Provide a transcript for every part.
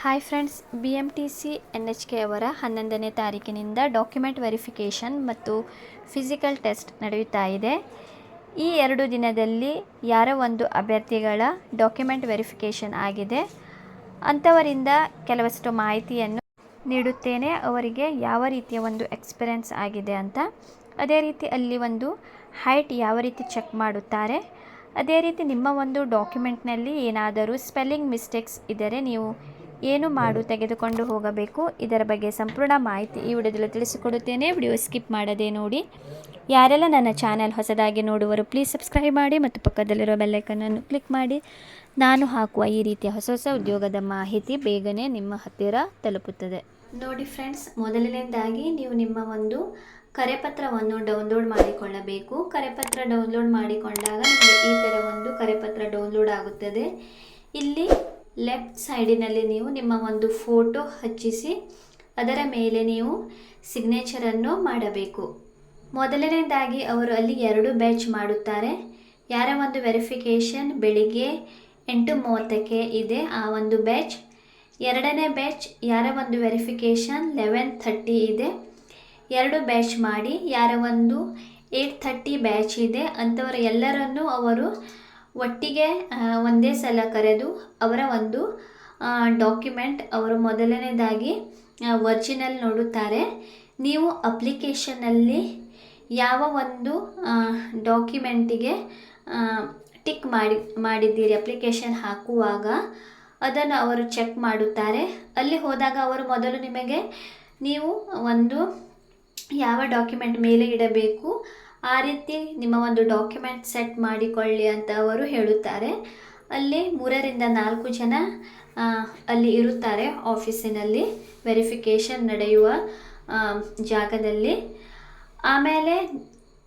Hi friends B M T C N H K ಅವರ ಹನ್ನೊಂದನೇ ತಾರೀಕಿನಿಂದ ಡಾಕ್ಯುಮೆಂಟ್ ವೆರಿಫಿಕೇಷನ್ ಮತ್ತು ಫಿಸಿಕಲ್ ಟೆಸ್ಟ್ ನಡೆಯುತ್ತಾ ಇದೆ. ಈ ಎರಡು ದಿನದಲ್ಲಿ ಯಾರೋ ಒಂದು ಅಭ್ಯರ್ಥಿಗಳ ಡಾಕ್ಯುಮೆಂಟ್ ವೆರಿಫಿಕೇಷನ್ ಆಗಿದೆ. ಅಂಥವರಿಂದ ಕೆಲವಷ್ಟು ಮಾಹಿತಿಯನ್ನು ನೀಡುತ್ತೇನೆ. ಅವರಿಗೆ ಯಾವ ರೀತಿಯ ಒಂದು ಎಕ್ಸ್ಪೀರಿಯನ್ಸ್ ಆಗಿದೆ ಅಂತ. ಅದೇ ರೀತಿ ಅಲ್ಲಿ ಒಂದು ಹೈಟ್ ಯಾವ ರೀತಿ ಚೆಕ್ ಮಾಡುತ್ತಾರೆ. ಅದೇ ರೀತಿ ನಿಮ್ಮ ಒಂದು ಡಾಕ್ಯುಮೆಂಟ್ನಲ್ಲಿ ಏನಾದರೂ ಸ್ಪೆಲ್ಲಿಂಗ್ ಮಿಸ್ಟೇಕ್ಸ್ ಇದ್ದರೆ ನೀವು ಏನು ಮಾಡು ತೆಗೆದುಕೊಂಡು ಹೋಗಬೇಕು. ಇದರ ಬಗ್ಗೆ ಸಂಪೂರ್ಣ ಮಾಹಿತಿ ಈ ವಿಡಿಯೋದಲ್ಲಿ ತಿಳಿಸಿಕೊಡುತ್ತೇನೆ. ವಿಡಿಯೋ ಸ್ಕಿಪ್ ಮಾಡದೆ ನೋಡಿ. ಯಾರೆಲ್ಲ ನನ್ನ ಚಾನಲ್ ಹೊಸದಾಗಿ ನೋಡುವರು ಪ್ಲೀಸ್ ಸಬ್ಸ್ಕ್ರೈಬ್ ಮಾಡಿ ಮತ್ತು ಪಕ್ಕದಲ್ಲಿರೋ ಬೆಲ್ಲೈಕನನ್ನು ಕ್ಲಿಕ್ ಮಾಡಿ. ನಾನು ಹಾಕುವ ಈ ರೀತಿಯ ಹೊಸ ಹೊಸ ಉದ್ಯೋಗದ ಮಾಹಿತಿ ಬೇಗನೆ ನಿಮ್ಮ ಹತ್ತಿರ ತಲುಪುತ್ತದೆ. ನೋಡಿ ಫ್ರೆಂಡ್ಸ್ ಮೊದಲನೇದಾಗಿ ನೀವು ನಿಮ್ಮ ಒಂದು ಕರೆಪತ್ರವನ್ನು ಡೌನ್ಲೋಡ್ ಮಾಡಿಕೊಳ್ಳಬೇಕು. ಕರೆಪತ್ರ ಡೌನ್ಲೋಡ್ ಮಾಡಿಕೊಂಡಾಗ ನಿಮಗೆ ಈ ಥರ ಒಂದು ಕರೆಪತ್ರ ಡೌನ್ಲೋಡ್ ಆಗುತ್ತದೆ. ಇಲ್ಲಿ ಲೆಫ್ಟ್ ಸೈಡಿನಲ್ಲಿ ನೀವು ನಿಮ್ಮ ಒಂದು ಫೋಟೋ ಹಚ್ಚಿಸಿ, ಅದರ ಮೇಲೆ ನೀವು ಸಿಗ್ನೇಚರನ್ನು ಮಾಡಬೇಕು. ಮೊದಲನೇದಾಗಿ ಅವರು ಅಲ್ಲಿ ಎರಡು ಬ್ಯಾಚ್ ಮಾಡುತ್ತಾರೆ. ಯಾರ ಒಂದು ವೆರಿಫಿಕೇಷನ್ ಬೆಳಿಗ್ಗೆ ಎಂಟು ಮೂವತ್ತಕ್ಕೆ ಇದೆ, ಆ ಒಂದು ಬ್ಯಾಚ್ ಎರಡನೇ ಬ್ಯಾಚ್ ಯಾರ ಒಂದು ವೆರಿಫಿಕೇಷನ್ ಲೆವೆನ್ ಥರ್ಟಿ ಇದೆ. ಎರಡು ಬ್ಯಾಚ್ ಮಾಡಿ, ಯಾರ ಒಂದು ಏಯ್ಟ್ ಥರ್ಟಿ ಬ್ಯಾಚ್ ಇದೆ. ಅಂಥವರು ಎಲ್ಲರನ್ನೂ ಅವರು ಒಟ್ಟಿಗೆ ಒಂದೇ ಸಲ ಕರೆದು ಅವರ ಒಂದು ಡಾಕ್ಯುಮೆಂಟ್ ಅವರು ಮೊದಲನೇದಾಗಿ ಒರಿಜಿನಲ್ ನೋಡುತ್ತಾರೆ. ನೀವು ಅಪ್ಲಿಕೇಶನಲ್ಲಿ ಯಾವ ಒಂದು ಡಾಕ್ಯುಮೆಂಟಿಗೆ ಟಿಕ್ ಮಾಡಿ, ಮಾಡಿದ್ದೀರಿ ಅಪ್ಲಿಕೇಶನ್ ಹಾಕುವಾಗ, ಅದನ್ನು ಅವರು ಚೆಕ್ ಮಾಡುತ್ತಾರೆ. ಅಲ್ಲಿ ಹೋದಾಗ ಅವರು ಮೊದಲು ನಿಮಗೆ, ನೀವು ಒಂದು ಯಾವ ಡಾಕ್ಯುಮೆಂಟ್ ಮೇಲೆ ಇಡಬೇಕು ಆ ರೀತಿ ನಿಮ್ಮ ಒಂದು ಡಾಕ್ಯುಮೆಂಟ್ ಸೆಟ್ ಮಾಡಿಕೊಳ್ಳಿ ಅಂತ ಅವರು ಹೇಳುತ್ತಾರೆ. ಅಲ್ಲಿ ಮೂರರಿಂದ ನಾಲ್ಕು ಜನ ಅಲ್ಲಿ ಇರುತ್ತಾರೆ ಆಫೀಸಿನಲ್ಲಿ ವೆರಿಫಿಕೇಷನ್ ನಡೆಯುವ ಜಾಗದಲ್ಲಿ. ಆಮೇಲೆ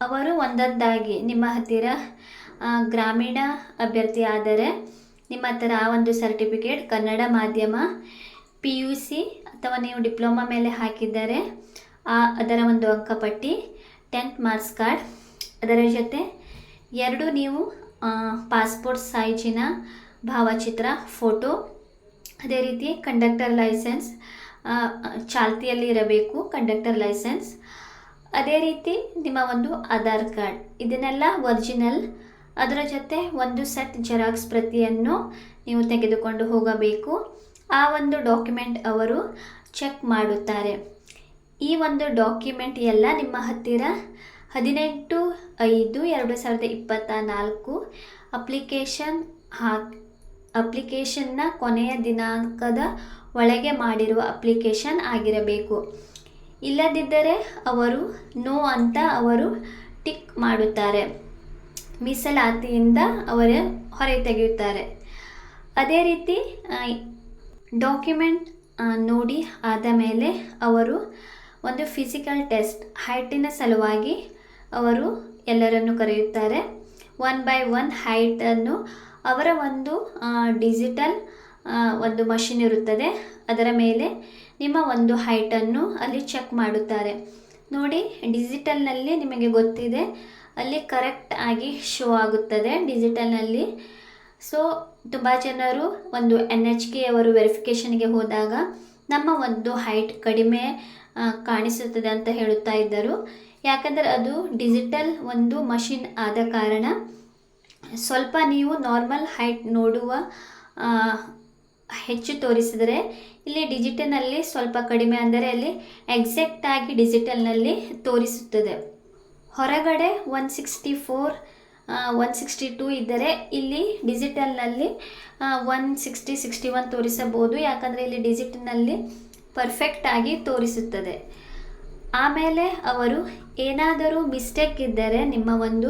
ಅವರು ಒಂದೊಂದಾಗಿ ನಿಮ್ಮ ಹತ್ತಿರ ಗ್ರಾಮೀಣ ಅಭ್ಯರ್ಥಿ ಆದರೆ ನಿಮ್ಮ ಹತ್ತಿರ ಆ ಒಂದು ಸರ್ಟಿಫಿಕೇಟ್ ಕನ್ನಡ ಮಾಧ್ಯಮ ಪಿ ಯು ಸಿ ಅಥವಾ ನೀವು ಡಿಪ್ಲೊಮಾ ಮೇಲೆ ಹಾಕಿದ್ದಾರೆ, ಆ, ಅದರ ಒಂದು ಅಂಕಪಟ್ಟಿ. ಟೆಂತ್ ಮಾರ್ಕ್ಸ್ ಕಾರ್ಡ್ ಅದರ ಜೊತೆ ಎರಡು ನೀವು ಪಾಸ್ಪೋರ್ಟ್ ಸೈಜಿನ ಭಾವಚಿತ್ರ ಫೋಟೋ ಅದೇ ರೀತಿ ಕಂಡಕ್ಟರ್ ಲೈಸೆನ್ಸ್ ಚಾಲ್ತಿಯಲ್ಲಿ ಇರಬೇಕು ಕಂಡಕ್ಟರ್ ಲೈಸೆನ್ಸ್ ಅದೇ ರೀತಿ ನಿಮ್ಮ ಒಂದು ಆಧಾರ್ ಕಾರ್ಡ್. ಇದನ್ನೆಲ್ಲ ಒರಿಜಿನಲ್ ಅದರ ಜೊತೆ ಒಂದು ಸೆಟ್ ಜೆರಾಕ್ಸ್ ಪ್ರತಿಯನ್ನು ನೀವು ತೆಗೆದುಕೊಂಡು ಹೋಗಬೇಕು. ಆ ಒಂದು ಡಾಕ್ಯುಮೆಂಟ್ ಅವರು ಚೆಕ್ ಮಾಡುತ್ತಾರೆ. ಈ ಒಂದು ಡಾಕ್ಯುಮೆಂಟ್ ಎಲ್ಲ ನಿಮ್ಮ ಹತ್ತಿರ? ಹದಿನೆಂಟು ಐದು ಎರಡು ಸಾವಿರದ ಇಪ್ಪತ್ತ ನಾಲ್ಕು ಅಪ್ಲಿಕೇಶನ್ ಹಾಕ್ ಅಪ್ಲಿಕೇಶನ್ನ ಕೊನೆಯ ದಿನಾಂಕದ ಒಳಗೆ ಮಾಡಿರುವ ಅಪ್ಲಿಕೇಶನ್ ಆಗಿರಬೇಕು. ಇಲ್ಲದಿದ್ದರೆ ಅವರು, ನೋ ಅಂತ ಅವರು ಟಿಕ್ ಮಾಡುತ್ತಾರೆ. ಮೀಸಲಾತಿಯಿಂದ ಅವರ ಹೊರ ತೆಗೆಯುತ್ತಾರೆ. ಅದೇ ರೀತಿ ಡಾಕ್ಯುಮೆಂಟ್ ನೋಡಿ ಆದ ಮೇಲೆ ಅವರು ಒಂದು ಫಿಸಿಕಲ್ ಟೆಸ್ಟ್ ಹೈಟಿನ ಸಲುವಾಗಿ ಅವರು ಎಲ್ಲರನ್ನು ಕರೆಯುತ್ತಾರೆ. ಒನ್ ಬೈ ಒನ್ ಹೈಟನ್ನು ಅವರ ಒಂದು ಡಿಜಿಟಲ್ ಒಂದು ಮಷಿನ್ ಇರುತ್ತದೆ. ಅದರ ಮೇಲೆ ನಿಮ್ಮ ಒಂದು ಹೈಟನ್ನು ಅಲ್ಲಿ ಚೆಕ್ ಮಾಡುತ್ತಾರೆ. ನೋಡಿ ಡಿಜಿಟಲ್ನಲ್ಲಿ ನಿಮಗೆ ಗೊತ್ತಿದೆ, ಅಲ್ಲಿ ಕರೆಕ್ಟ್ ಆಗಿ ಶೋ ಆಗುತ್ತದೆ ಡಿಜಿಟಲ್ನಲ್ಲಿ ಸೊ ತುಂಬ ಜನರು ಒಂದು ಎನ್ ಎಚ್ ಕೆ ಅವರು ವೆರಿಫಿಕೇಷನ್ಗೆ ಹೋದಾಗ ನಮ್ಮ ಒಂದು ಹೈಟ್ ಕಡಿಮೆ ಕಾಣಿಸುತ್ತದೆ ಅಂತ ಹೇಳುತ್ತಾ ಇದ್ದರು. ಯಾಕಂದರೆ ಅದು ಡಿಜಿಟಲ್ ಒಂದು ಮಷಿನ್ ಆದ ಕಾರಣ ಸ್ವಲ್ಪ ನೀವು ನಾರ್ಮಲ್ ಹೈಟ್ ನೋಡುವ ಹೆಚ್ಚು ತೋರಿಸಿದರೆ ಇಲ್ಲಿ ಡಿಜಿಟಲ್ನಲ್ಲಿ ಸ್ವಲ್ಪ ಕಡಿಮೆ ಅಂದರೆ ಅಲ್ಲಿ ಎಕ್ಸಾಕ್ಟ್ ಆಗಿ ಡಿಜಿಟಲ್ನಲ್ಲಿ ತೋರಿಸುತ್ತದೆ. ಹೊರಗಡೆ one sixty four one sixty two ಇದ್ದರೆ ಇಲ್ಲಿ ಡಿಜಿಟಲ್ನಲ್ಲಿ ಒನ್ ಸಿಕ್ಸ್ಟಿ ಸಿಕ್ಸ್ಟಿ ಒನ್ ತೋರಿಸಬಹುದು. ಯಾಕಂದರೆ ಇಲ್ಲಿ ಡಿಜಿಟಲ್ನಲ್ಲಿ ಪರ್ಫೆಕ್ಟ್ ಆಗಿ ತೋರಿಸುತ್ತದೆ. ಆಮೇಲೆ ಅವರು ಏನಾದರೂ ಮಿಸ್ಟೇಕ್ ಇದ್ದರೆ ನಿಮ್ಮ ಒಂದು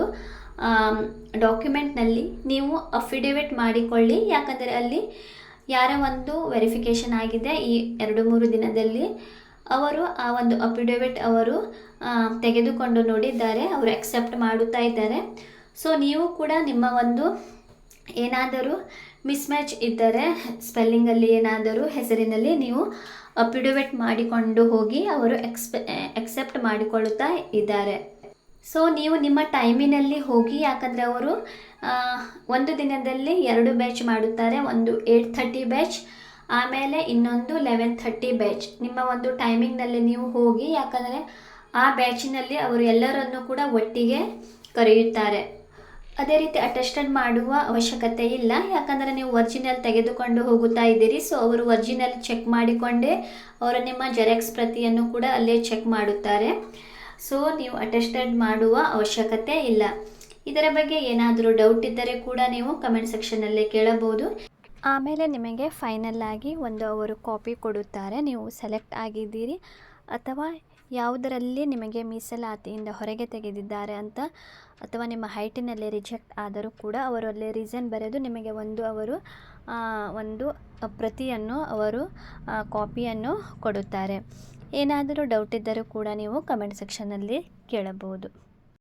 ಡಾಕ್ಯುಮೆಂಟ್ನಲ್ಲಿ ನೀವು ಅಫಿಡೇವಿಟ್ ಮಾಡಿಕೊಳ್ಳಿ. ಯಾಕಂದರೆ ಅಲ್ಲಿ ಯಾರ ಒಂದು ವೆರಿಫಿಕೇಷನ್ ಆಗಿದೆ. ಈ ಎರಡು ಮೂರು ದಿನದಲ್ಲಿ ಅವರು ಆ ಒಂದು ಅಫಿಡೇವಿಟ್ ಅವರು ತೆಗೆದುಕೊಂಡು ನೋಡಿದ್ದಾರೆ. ಅವರು ಅಕ್ಸೆಪ್ಟ್ ಮಾಡುತ್ತಾ ಇದ್ದಾರೆ. ಸೊ ನೀವು ಕೂಡ ನಿಮ್ಮ ಒಂದು ಏನಾದರೂ ಮಿಸ್ಮ್ಯಾಚ್ ಇದ್ದರೆ ಸ್ಪೆಲ್ಲಿಂಗಲ್ಲಿ ಏನಾದರೂ ಹೆಸರಿನಲ್ಲಿ ನೀವು ಅಫಿಡೇವಿಟ್ ಮಾಡಿಕೊಂಡು ಹೋಗಿ ಅವರು ಎಕ್ಸ್ಪೆ ಎಕ್ಸೆಪ್ಟ್ ಮಾಡಿಕೊಳ್ಳುತ್ತಾ ಇದ್ದಾರೆ. ಸೊ, ನೀವು ನಿಮ್ಮ ಟೈಮಿನಲ್ಲಿ ಹೋಗಿ, ಯಾಕಂದರೆ ಅವರು ಒಂದು ದಿನದಲ್ಲಿ ಎರಡು ಬ್ಯಾಚ್ ಮಾಡುತ್ತಾರೆ, ಒಂದು ಏಯ್ಟ್ ಥರ್ಟಿ ಬ್ಯಾಚ್, ಆಮೇಲೆ ಇನ್ನೊಂದು ಲೆವೆನ್ ಥರ್ಟಿ ಬ್ಯಾಚ್. ನಿಮ್ಮ ಒಂದು ಟೈಮಿಂಗ್ನಲ್ಲಿ ನೀವು ಹೋಗಿ, ಯಾಕಂದರೆ ಆ ಬ್ಯಾಚಿನಲ್ಲಿ ಅವರು ಎಲ್ಲರನ್ನೂ ಕೂಡ ಒಟ್ಟಿಗೆ ಕರೆಯುತ್ತಾರೆ. ಅದೇ ರೀತಿ ಅಟೆಸ್ಟೆಡ್ ಮಾಡುವ ಅವಶ್ಯಕತೆ ಇಲ್ಲ. ಯಾಕಂದರೆ ನೀವು ಒರಿಜಿನಲ್ ತೆಗೆದುಕೊಂಡು ಹೋಗುತ್ತಾ ಇದ್ದೀರಿ. ಸೊ ಅವರು ಒರಿಜಿನಲ್ ಚೆಕ್ ಮಾಡಿಕೊಂಡೇ ಅವರು ನಿಮ್ಮ ಜೆರಾಕ್ಸ್ ಪ್ರತಿಯನ್ನು ಕೂಡ ಅಲ್ಲೇ ಚೆಕ್ ಮಾಡುತ್ತಾರೆ. ಸೊ ನೀವು ಅಟೆಸ್ಟೆಡ್ ಮಾಡುವ ಅವಶ್ಯಕತೆ ಇಲ್ಲ. ಇದರ ಬಗ್ಗೆ ಏನಾದರೂ ಡೌಟ್ ಇದ್ದರೆ ಕೂಡ ನೀವು ಕಮೆಂಟ್ ಸೆಕ್ಷನ್ನಲ್ಲೇ ಕೇಳಬಹುದು. ಆಮೇಲೆ ನಿಮಗೆ ಫೈನಲ್ ಆಗಿ ಒಂದು ಅವರು ಕಾಪಿ ಕೊಡುತ್ತಾರೆ. ನೀವು ಸೆಲೆಕ್ಟ್ ಆಗಿದ್ದೀರಿ. ಅಥವಾ ಯಾವುದರಲ್ಲಿ ನಿಮಗೆ ಮೀಸಲಾತಿಯಿಂದ ಹೊರಗೆ ತೆಗೆದಿದ್ದಾರೆ ಅಂತ ಅಥವಾ ನಿಮ್ಮ ಹೈಟಿನಲ್ಲಿ ರಿಜೆಕ್ಟ್ ಆದರೂ ಕೂಡ ಅವರು ಅಲ್ಲಿ ರೀಸನ್ ಬರೆದು ನಿಮಗೆ ಒಂದು ಅವರು ಒಂದು ಪ್ರತಿಯನ್ನು ಅವರು ಕಾಪಿಯನ್ನು ಕೊಡುತ್ತಾರೆ. ಏನಾದರೂ ಡೌಟ್ ಇದ್ದರೂ ಕೂಡ ನೀವು ಕಮೆಂಟ್ ಸೆಕ್ಷನಲ್ಲಿ ಕೇಳಬಹುದು.